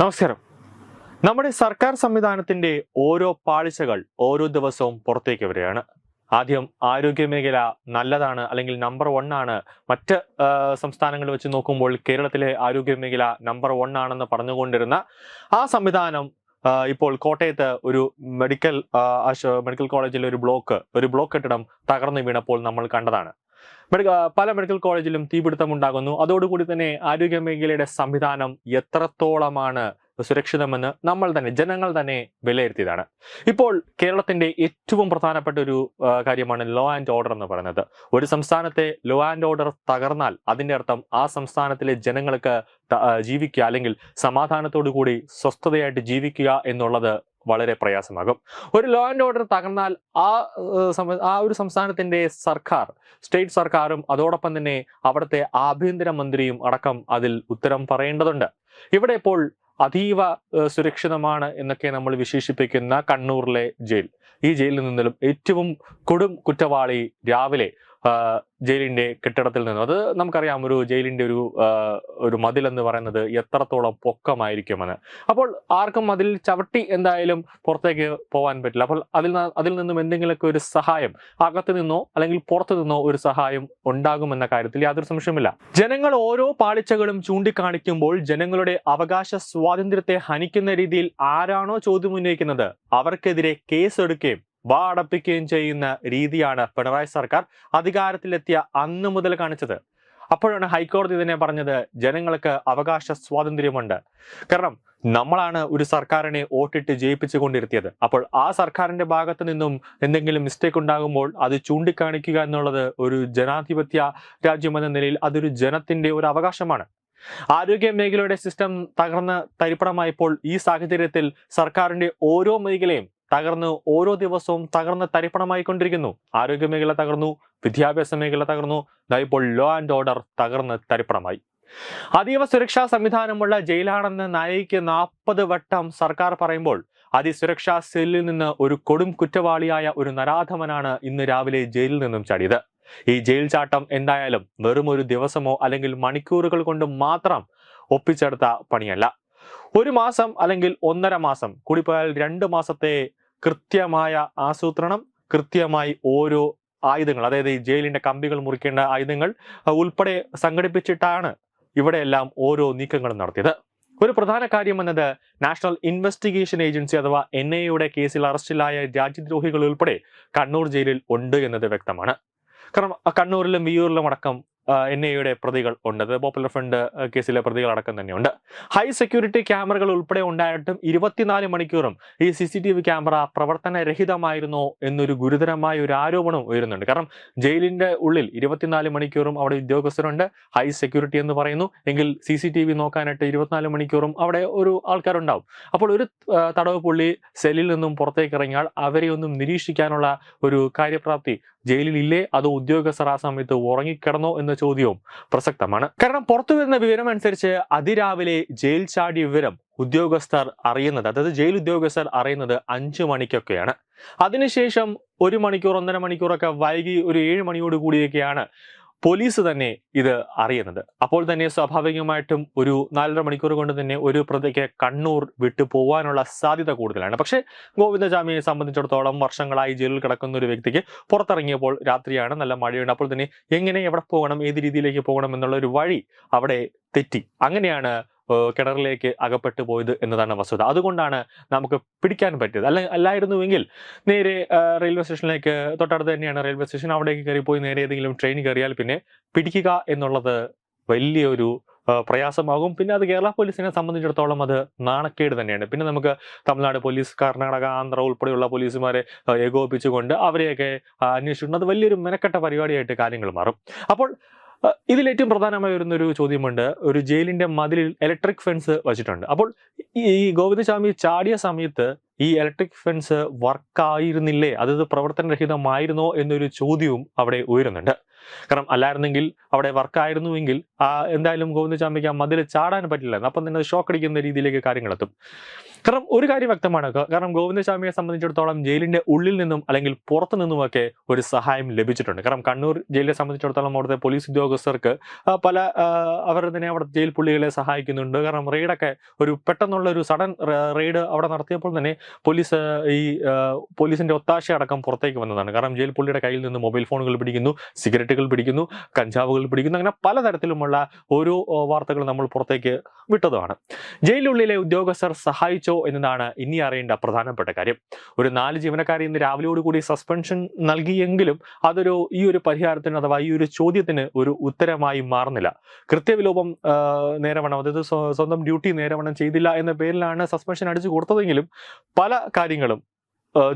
നമസ്കാരം. നമ്മുടെ സർക്കാർ സംവിധാനത്തിന്റെ ഓരോ പാളിച്ചകൾ ഓരോ ദിവസവും പുറത്തേക്ക് വരികയാണ്. ആദ്യം ആരോഗ്യ മേഖല നല്ലതാണ് അല്ലെങ്കിൽ നമ്പർ വൺ ആണ്. മറ്റ് സംസ്ഥാനങ്ങൾ വെച്ച് നോക്കുമ്പോൾ കേരളത്തിലെ ആരോഗ്യ മേഖല നമ്പർ വൺ ആണെന്ന് പറഞ്ഞുകൊണ്ടിരുന്ന ആ സംവിധാനം ഇപ്പോൾ കോട്ടയത്ത് ഒരു മെഡിക്കൽ മെഡിക്കൽ കോളേജിലെ ഒരു ബ്ലോക്ക് ഒരു ബ്ലോക്ക് കെട്ടിടം തകർന്നു വീണപ്പോൾ നമ്മൾ കണ്ടതാണ്. പല മെഡിക്കൽ കോളേജിലും തീപിടുത്തം ഉണ്ടാകുന്നു. അതോടുകൂടി തന്നെ ആരോഗ്യ മേഖലയുടെ സംവിധാനം എത്രത്തോളമാണ് സുരക്ഷിതമെന്ന് നമ്മൾ തന്നെ ജനങ്ങൾ തന്നെ വിലയിരുത്തിയതാണ്. ഇപ്പോൾ കേരളത്തിന്റെ ഏറ്റവും പ്രധാനപ്പെട്ട ഒരു കാര്യമാണ് ലോ ആൻഡ് ഓർഡർ എന്ന് പറയുന്നത്. ഒരു സംസ്ഥാനത്തെ ലോ ആൻഡ് ഓർഡർ തകർന്നാൽ അതിന്റെ അർത്ഥം ആ സംസ്ഥാനത്തിലെ ജനങ്ങൾക്ക് ജീവിക്കുക അല്ലെങ്കിൽ സമാധാനത്തോടു കൂടി സ്വസ്ഥതയായിട്ട് ജീവിക്കുക എന്നുള്ളത് വളരെ പ്രയാസമാകും. ഒരു ലോ ആൻഡ് ഓർഡർ തകർന്നാൽ ആ ആ ഒരു സംസ്ഥാനത്തിന്റെ സർക്കാർ സ്റ്റേറ്റ് സർക്കാരും അതോടൊപ്പം തന്നെ അവിടുത്തെ ആഭ്യന്തര മന്ത്രിയും അടക്കം അതിൽ ഉത്തരം പറയേണ്ടതുണ്ട്. ഇവിടെ ഇപ്പോൾ അതീവ സുരക്ഷിതമാണ് എന്നൊക്കെ നമ്മൾ വിശേഷിപ്പിക്കുന്ന കണ്ണൂരിലെ ജയിൽ. ഈ ജയിലിൽ നിന്നും ഏറ്റവും കൊടും കുറ്റവാളി രാവിലെ ജയിലിന്റെ കെട്ടിടത്തിൽ നിന്നും. അത് നമുക്കറിയാം ഒരു ജയിലിന്റെ ഒരു ഒരു മതിൽ എന്ന് പറയുന്നത് എത്രത്തോളം പൊക്കമായിരിക്കുമെന്ന്. അപ്പോൾ ആർക്കും അതിൽ ചവിട്ടി എന്തായാലും പുറത്തേക്ക് പോകാൻ പറ്റില്ല. അപ്പോൾ അതിൽ അതിൽ നിന്നും എന്തെങ്കിലുമൊക്കെ ഒരു സഹായം അകത്ത് നിന്നോ അല്ലെങ്കിൽ പുറത്തു നിന്നോ ഒരു സഹായം ഉണ്ടാകുമെന്ന കാര്യത്തിൽ യാതൊരു സംശയമില്ല ജനങ്ങൾ ഓരോ പാളിച്ചകളും ചൂണ്ടിക്കാണിക്കുമ്പോൾ ജനങ്ങളുടെ അവകാശ സ്വാതന്ത്ര്യത്തെ ഹനിക്കുന്ന രീതിയിൽ ആരാണോ ചോദ്യം ഉന്നയിക്കുന്നത്? അവർക്കെതിരെ കേസെടുക്കുകയും വാ അടപ്പിക്കുകയും ചെയ്യുന്ന രീതിയാണ് പിണറായി സർക്കാർ അധികാരത്തിലെത്തിയ അന്ന് മുതൽ കാണിച്ചത്. അപ്പോഴാണ് ഹൈക്കോടതി ഇതിനെ പറഞ്ഞത് ജനങ്ങൾക്ക് അവകാശ സ്വാതന്ത്ര്യമുണ്ട്. കാരണം നമ്മളാണ് ഒരു സർക്കാരിനെ വോട്ടിട്ട് ജയിപ്പിച്ചു കൊണ്ടിരുത്തിയത് അപ്പോൾ ആ സർക്കാരിന്റെ ഭാഗത്ത് നിന്നും എന്തെങ്കിലും മിസ്റ്റേക്ക് ഉണ്ടാകുമ്പോൾ അത് ചൂണ്ടിക്കാണിക്കുക എന്നുള്ളത് ഒരു ജനാധിപത്യ രാജ്യമെന്ന നിലയിൽ അതൊരു ജനത്തിന്റെ ഒരു അവകാശമാണ്. ആരോഗ്യ മേഖലയുടെ സിസ്റ്റം തകർന്ന് തരിപ്പണമായപ്പോൾ ഈ സാഹചര്യത്തിൽ സർക്കാരിന്റെ ഓരോ മേഖലയും തകർന്ന് ഓരോ ദിവസവും തകർന്ന് തരിപ്പണമായിക്കൊണ്ടിരിക്കുന്നു. ആരോഗ്യ മേഖല തകർന്നു വിദ്യാഭ്യാസ മേഖല തകർന്നു. ഇപ്പോൾ ലോ ആൻഡ് ഓർഡർ തകർന്ന് തരിപ്പണമായി. അതീവ സുരക്ഷാ സംവിധാനമുള്ള ജയിലാണെന്ന് നായിക്ക് നാൽപ്പത് വട്ടം സർക്കാർ പറയുമ്പോൾ അതിസുരക്ഷാ സെല്ലിൽ നിന്ന് ഒരു കൊടും കുറ്റവാളിയായ ഒരു നരാധമനാണ് ഇന്ന് രാവിലെ ജയിലിൽ നിന്നും ചാടിയത്. ഈ ജയിൽ ചാട്ടം എന്തായാലും വെറും ഒരു ദിവസമോ അല്ലെങ്കിൽ മണിക്കൂറുകൾ കൊണ്ട് മാത്രം ഒപ്പിച്ചെടുത്ത പണിയല്ല. ഒരു മാസം അല്ലെങ്കിൽ ഒന്നര മാസം കൂടിപ്പോയാൽ രണ്ട് മാസത്തെ കൃത്യമായ ആസൂത്രണം കൃത്യമായി ഓരോ ആയുധങ്ങൾ അതായത് ഈ ജയിലിന്റെ കമ്പികൾ മുറിക്കേണ്ട ആയുധങ്ങൾ ഉൾപ്പെടെ സംഘടിപ്പിച്ചിട്ടാണ് ഇവിടെയെല്ലാം ഓരോ നീക്കങ്ങളും നടത്തിയത്. ഒരു പ്രധാന കാര്യം എന്നത് നാഷണൽ ഇൻവെസ്റ്റിഗേഷൻ ഏജൻസി അഥവാ എൻ ഐയുടെ കേസിൽ അറസ്റ്റിലായ രാജ്യദ്രോഹികൾ ഉൾപ്പെടെ കണ്ണൂർ ജയിലിൽ ഉണ്ട് എന്നത് വ്യക്തമാണ്. കാരണം കണ്ണൂരിലും വിയൂരിലും അടക്കം എൻ ഐയുടെ പ്രതികൾ ഉണ്ട്. അത് പോപ്പുലർ ഫ്രണ്ട് കേസിലെ പ്രതികൾ അടക്കം തന്നെയുണ്ട്. ഹൈ സെക്യൂരിറ്റി ക്യാമറകൾ ഉൾപ്പെടെ ഉണ്ടായിട്ടും ഇരുപത്തിനാല് മണിക്കൂറും ഈ C C T V camera പ്രവർത്തനരഹിതമായിരുന്നോ എന്നൊരു ഗുരുതരമായ ഒരു ആരോപണം ഉയരുന്നുണ്ട്. കാരണം ജയിലിന്റെ ഉള്ളിൽ ഇരുപത്തിനാല് മണിക്കൂറും അവിടെ ഉദ്യോഗസ്ഥരുണ്ട്. ഹൈ സെക്യൂരിറ്റി എന്ന് പറയുന്നു. എങ്കിൽ സി സി ടി വി നോക്കാനായിട്ട് ഇരുപത്തിനാല് മണിക്കൂറും അവിടെ ഒരു ആൾക്കാരുണ്ടാവും. അപ്പോൾ ഒരു തടവ് പുള്ളി സെല്ലിൽ നിന്നും പുറത്തേക്ക് ഇറങ്ങിയാൽ അവരെ ഒന്നും നിരീക്ഷിക്കാനുള്ള ഒരു കാര്യപ്രാപ്തി ജയിലിൽ ഇല്ലേ അതോ ഉദ്യോഗസ്ഥർ ആ സമയത്ത് ഉറങ്ങിക്കിടന്നോ എന്ന ചോദ്യവും പ്രസക്തമാണ്. കാരണം പുറത്തു വരുന്ന വിവരം അനുസരിച്ച് അതിരാവിലെ ജയിൽ ചാടിയ വിവരം ഉദ്യോഗസ്ഥർ അറിയുന്നത് അതായത് ജയിൽ ഉദ്യോഗസ്ഥർ അറിയുന്നത് അഞ്ചു മണിക്കൊക്കെയാണ്. അതിനുശേഷം ഒരു മണിക്കൂർ ഒന്നര മണിക്കൂറൊക്കെ വൈകി ഒരു ഏഴ് മണിയോട് കൂടിയൊക്കെയാണ് പോലീസ് തന്നെ ഇത് അറിയുന്നത്. അപ്പോൾ തന്നെ സ്വാഭാവികമായിട്ടും ഒരു നാലര മണിക്കൂർ കൊണ്ട് തന്നെ ഒരു പ്രതിക്ക് കണ്ണൂർ വിട്ടു പോകാനുള്ള സാധ്യത കൂടുതലാണ്. പക്ഷേ ഗോവിന്ദജാമിയെ സംബന്ധിച്ചിടത്തോളം വർഷങ്ങളായി ജയിലിൽ കിടക്കുന്ന ഒരു വ്യക്തിക്ക് പുറത്തിറങ്ങിയപ്പോൾ രാത്രിയാണ് നല്ല മഴയുണ്ട്. അപ്പോൾ തന്നെ എങ്ങനെ എവിടെ പോകണം ഏത് രീതിയിലേക്ക് പോകണം എന്നുള്ള ഒരു വഴി അവിടെ തെറ്റി. അങ്ങനെയാണ് കിണറിലേക്ക് അകപ്പെട്ടു പോയത് എന്നതാണ് വസ്തുത. അതുകൊണ്ടാണ് നമുക്ക് പിടിക്കാൻ പറ്റിയത്. അല്ല അല്ലായിരുന്നുവെങ്കിൽ നേരെ റെയിൽവേ സ്റ്റേഷനിലേക്ക് തൊട്ടടുത്ത് തന്നെയാണ് റെയിൽവേ സ്റ്റേഷൻ. അവിടേക്ക് കയറി പോയി നേരെ ഏതെങ്കിലും ട്രെയിൻ കയറിയാൽ പിന്നെ പിടിക്കുക എന്നുള്ളത് വലിയൊരു പ്രയാസമാകും. പിന്നെ അത് കേരള പോലീസിനെ സംബന്ധിച്ചിടത്തോളം അത് നാണക്കേട് തന്നെയാണ്. പിന്നെ നമുക്ക് തമിഴ്നാട് പോലീസ് കർണാടക ആന്ധ്ര ഉൾപ്പെടെയുള്ള പോലീസുമാരെ ഏകോപിപ്പിച്ചുകൊണ്ട് അവരെയൊക്കെ അന്വേഷിക്കുന്നത് വലിയൊരു മെനക്കെട്ട പരിപാടിയായിട്ട് കാര്യങ്ങൾ മാറും. അപ്പോൾ ഇതിലേറ്റവും പ്രധാനമായി വരുന്നൊരു ചോദ്യമുണ്ട്. ഒരു ജയിലിന്റെ മതിലിൽ ഇലക്ട്രിക് ഫെൻസ് വച്ചിട്ടുണ്ട്. അപ്പോൾ ഈ ഗോവിന്ദസ്വാമി ചാടിയ സമയത്ത് ഈ ഇലക്ട്രിക് ഫെൻസ് വർക്കായിരുന്നില്ലേ അത് പ്രവർത്തനരഹിതമായിരുന്നോ എന്നൊരു ചോദ്യവും അവിടെ ഉയരുന്നുണ്ട്. കാരണം അല്ലായിരുന്നെങ്കിൽ അവിടെ വർക്കായിരുന്നുവെങ്കിൽ ആ എന്തായാലും ഗോവിന്ദസ്വാമിക്ക് ആ മതിൽ ചാടാൻ പറ്റില്ലായിരുന്നു. അപ്പം തന്നെ ഷോക്ക് അടിക്കുന്ന രീതിയിലേക്ക് കാര്യങ്ങൾ എത്തും കാരണം ഒരു കാര്യം വ്യക്തമാണ്. കാരണം ഗോവിന്ദസ്വാമിയെ സംബന്ധിച്ചിടത്തോളം ജയിലിന്റെ ഉള്ളിൽ നിന്നും അല്ലെങ്കിൽ പുറത്തു നിന്നുമൊക്കെ ഒരു സഹായം ലഭിച്ചിട്ടുണ്ട്. കാരണം കണ്ണൂർ ജയിലിനെ സംബന്ധിച്ചിടത്തോളം അവിടുത്തെ പോലീസ് ഉദ്യോഗസ്ഥർക്ക് പല അവർ തന്നെ അവിടെ ജയിൽ പുള്ളികളെ സഹായിക്കുന്നുണ്ട്. കാരണം റെയ്ഡൊക്കെ ഒരു പെട്ടെന്നുള്ള ഒരു സഡൻ റെയ്ഡ് അവിടെ നടത്തിയപ്പോൾ തന്നെ പോലീസ് ഈ പോലീസിന്റെ ഒത്താശ അടക്കം പുറത്തേക്ക് വന്നതാണ്. കാരണം ജയിൽ പുള്ളിയുടെ കയ്യിൽ നിന്ന് മൊബൈൽ ഫോണുകൾ പിടിക്കുന്നു സിഗരറ്റുകൾ പിടിക്കുന്നു കഞ്ചാവുകൾ പിടിക്കുന്നു അങ്ങനെ പലതരത്തിലുമുള്ള ഓരോ വാർത്തകൾ നമ്മൾ പുറത്തേക്ക് വിട്ടതുമാണ് ജയിലിനുള്ളിലെ ഉദ്യോഗസ്ഥർ സഹായിച്ചോ എന്നതാണ് ഇനി അറിയേണ്ട പ്രധാനപ്പെട്ട കാര്യം. ഒരു നാല് ജീവനക്കാരെ ഇന്ന് രാവിലെയോടുകൂടി സസ്പെൻഷൻ നൽകിയെങ്കിലും അതൊരു ഈ ഒരു പരിഹാരത്തിന് അഥവാ ഈ ഒരു ചോദ്യത്തിന് ഒരു ഉത്തരമായി മാറുന്നില്ല. കൃത്യവിലോപം നേരവണ്ണം അതായത് സ്വന്തം ഡ്യൂട്ടി നേരവണ്ണം ചെയ്തില്ല എന്ന പേരിലാണ് സസ്പെൻഷൻ അടിച്ചു കൊടുത്തതെങ്കിലും പല കാര്യങ്ങളും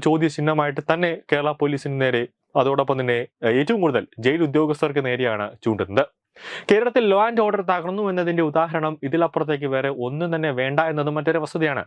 ചോദ്യചിഹ്നമായിട്ട് തന്നെ കേരള പോലീസിന് നേരെ അതോടൊപ്പം തന്നെ ഏറ്റവും കൂടുതൽ ജയിൽ ഉദ്യോഗസ്ഥർക്ക് നേരെയാണ് ചൂണ്ടുന്നത്. കേരളത്തിൽ ലോ ആൻഡ് ഓർഡർ തകർന്നു എന്നതിന്റെ ഉദാഹരണം ഇതിലപ്പുറത്തേക്ക് വേറെ ഒന്നും തന്നെ വേണ്ട എന്നതും മറ്റൊരു വസ്തുതയാണ്.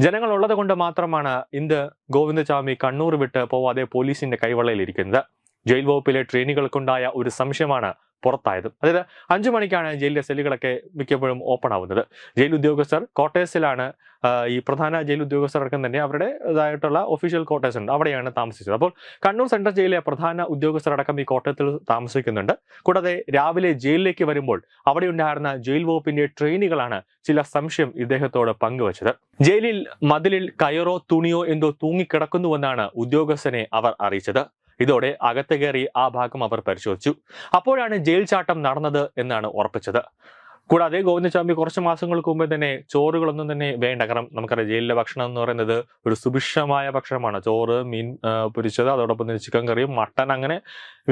ജനങ്ങൾ ഉള്ളത് കൊണ്ട് മാത്രമാണ് ഇന്ത് ഗോവിന്ദസ്വാമി കണ്ണൂർ വിട്ട് പോവാതെ പോലീസിന്റെ കൈവള്ളയിലിരിക്കുന്നത് ജയിൽ വകുപ്പിലെ ട്രെയിനുകൾക്കുണ്ടായ ഒരു സംശയമാണ് പുറത്തായത്. അതായത് അഞ്ചു മണിക്കാണ് ജയിലിലെ സെല്ലുകളൊക്കെ മിക്കപ്പോഴും ഓപ്പൺ ആവുന്നത്. ജയിൽ ഉദ്യോഗസ്ഥർ ക്വാർട്ടേഴ്സിലാണ് ആ, ഈ പ്രധാന ജയിൽ ഉദ്യോഗസ്ഥരടക്കം തന്നെ അവരുടെ ഇതായിട്ടുള്ള ഒഫീഷ്യൽ ക്വാർട്ടേഴ്സ് ഉണ്ട്. അവിടെയാണ് താമസിച്ചത്. അപ്പോൾ കണ്ണൂർ സെൻട്രൽ ജയിലിലെ പ്രധാന ഉദ്യോഗസ്ഥരടക്കം ഈ കോട്ടയത്തിൽ താമസിക്കുന്നുണ്ട്. കൂടാതെ രാവിലെ ജയിലിലേക്ക് വരുമ്പോൾ അവിടെ ഉണ്ടായിരുന്ന ജയിൽ വകുപ്പിന്റെ ട്രെയിനുകളാണ് ചില സംശയം ഇദ്ദേഹത്തോട് പങ്കുവച്ചത്. ജയിലിൽ മതിലിൽ കയറോ തുണിയോ എന്തോ തൂങ്ങിക്കിടക്കുന്നുവെന്നാണ് ഉദ്യോഗസ്ഥനെ അവർ അറിയിച്ചത്. ഇതോടെ അകത്ത് കയറി ആ ഭാഗം അവർ പരിശോധിച്ചു. അപ്പോഴാണ് ജയിൽ ചാട്ടം നടന്നത് എന്നാണ് ഉറപ്പിച്ചത്. കൂടാതെ ഗോവിന്ദസ്വാമി കുറച്ച് മാസങ്ങൾക്ക് മുമ്പേ തന്നെ ചോറുകളൊന്നും തന്നെ വേണ്ട. കാരണം നമുക്കറിയാം ജയിലിലെ ഭക്ഷണം എന്ന് പറയുന്നത് ഒരു സുഭിക്ഷമായ ഭക്ഷണമാണ്. ചോറ് മീൻ പൊരിച്ചത് അതോടൊപ്പം തന്നെ ചിക്കൻ കറിയും മട്ടൻ അങ്ങനെ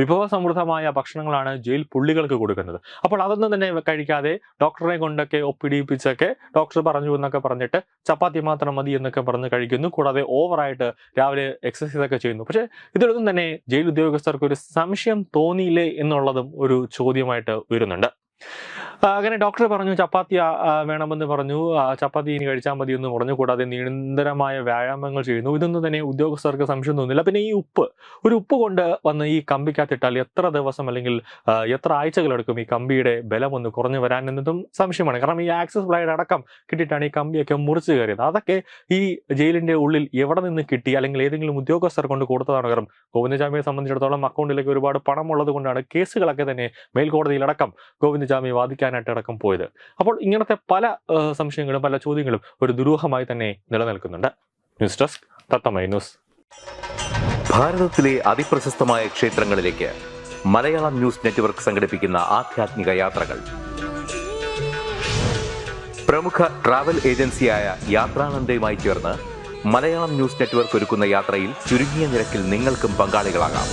വിഭവ സമൃദ്ധമായ ഭക്ഷണങ്ങളാണ് ജയിൽ പുള്ളികൾക്ക് കൊടുക്കുന്നത്. അപ്പോൾ അതൊന്നും തന്നെ കഴിക്കാതെ ഡോക്ടറെ കൊണ്ടൊക്കെ ഒപ്പിടിപ്പിച്ചൊക്കെ ഡോക്ടർ പറഞ്ഞു എന്നൊക്കെ പറഞ്ഞിട്ട് ചപ്പാത്തി മാത്രം മതി എന്നൊക്കെ പറഞ്ഞ് കഴിക്കുന്നു. കൂടാതെ ഓവറായിട്ട് രാവിലെ എക്സസൈസ് ഒക്കെ ചെയ്യുന്നു. പക്ഷേ ഇതിലൊന്നും തന്നെ ജയിൽ ഉദ്യോഗസ്ഥർക്ക് ഒരു സംശയം തോന്നിയില്ലേ എന്നുള്ളതും ഒരു ചോദ്യമായിട്ട് വരുന്നുണ്ട് ആ, അങ്ങനെ ഡോക്ടർ പറഞ്ഞു ചപ്പാത്തി വേണമെന്ന് പറഞ്ഞു. ചപ്പാത്തി ഇനി കഴിച്ചാൽ മതി എന്ന് പറഞ്ഞു. കൂടാതെ നിരന്തരമായ വ്യായാമങ്ങൾ ചെയ്യുന്നു. ഇതൊന്നും തന്നെ ഉദ്യോഗസ്ഥർക്ക് സംശയം തോന്നുന്നില്ല പിന്നെ ഈ ഉപ്പ് ഒരു ഉപ്പ് കൊണ്ട് വന്ന് ഈ കമ്പിക്കകത്തിട്ടാൽ എത്ര ദിവസം അല്ലെങ്കിൽ എത്ര ആഴ്ചകളെടുക്കും ഈ കമ്പിയുടെ ബലം ഒന്ന് കുറഞ്ഞു വരാൻ എന്നതും സംശയമാണ്. കാരണം ഈ ആക്സസ് ബ്ലൈഡ് അടക്കം കിട്ടിയിട്ടാണ് ഈ കമ്പിയൊക്കെ മുറിച്ച് കയറിയത്. അതൊക്കെ ഈ ജയിലിന്റെ ഉള്ളിൽ എവിടെ നിന്ന് കിട്ടി അല്ലെങ്കിൽ ഏതെങ്കിലും ഉദ്യോഗസ്ഥർ കൊണ്ട് കൊടുത്തതാണ്? കാരണം ഗോവിന്ദജാമിയെ സംബന്ധിച്ചിടത്തോളം അക്കൗണ്ടിലേക്ക് ഒരുപാട് പണം ഉള്ളത് കൊണ്ടാണ് കേസുകളൊക്കെ തന്നെ മേൽക്കോടതിയിലടക്കം ഗോവിന്ദജാമി വാദിക്കാനായിട്ട് അടക്കം പോയത്. അപ്പോൾ ഇങ്ങനത്തെ പല സംശയങ്ങളും പല ചോദ്യങ്ങളും ഒരു ദുരൂഹമായി തന്നെ നിലനിൽക്കുന്നുണ്ട്. ന്യൂസ് ഡെസ്ക് തത്തമൈ ന്യൂസ്. ഭാരതത്തിലെ അതിപ്രശസ്തമായ ക്ഷേത്രങ്ങളിലേക്ക് മലയാളം ന്യൂസ് നെറ്റ്വർക്ക് സംഘടിപ്പിക്കുന്ന ആധ്യാത്മിക യാത്രകൾ. പ്രമുഖ ട്രാവൽ ഏജൻസിയായ യാത്രാനന്ദയുമായി ചേർന്ന് മലയാളം ന്യൂസ് നെറ്റ്വർക്ക് ഒരുക്കുന്ന യാത്രയിൽ ചുരുങ്ങിയ നിരക്കിൽ നിങ്ങൾക്കും പങ്കാളികളാകാം.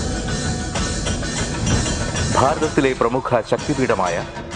ഭാരതത്തിലെ പ്രമുഖ ശക്തിപീഠമായ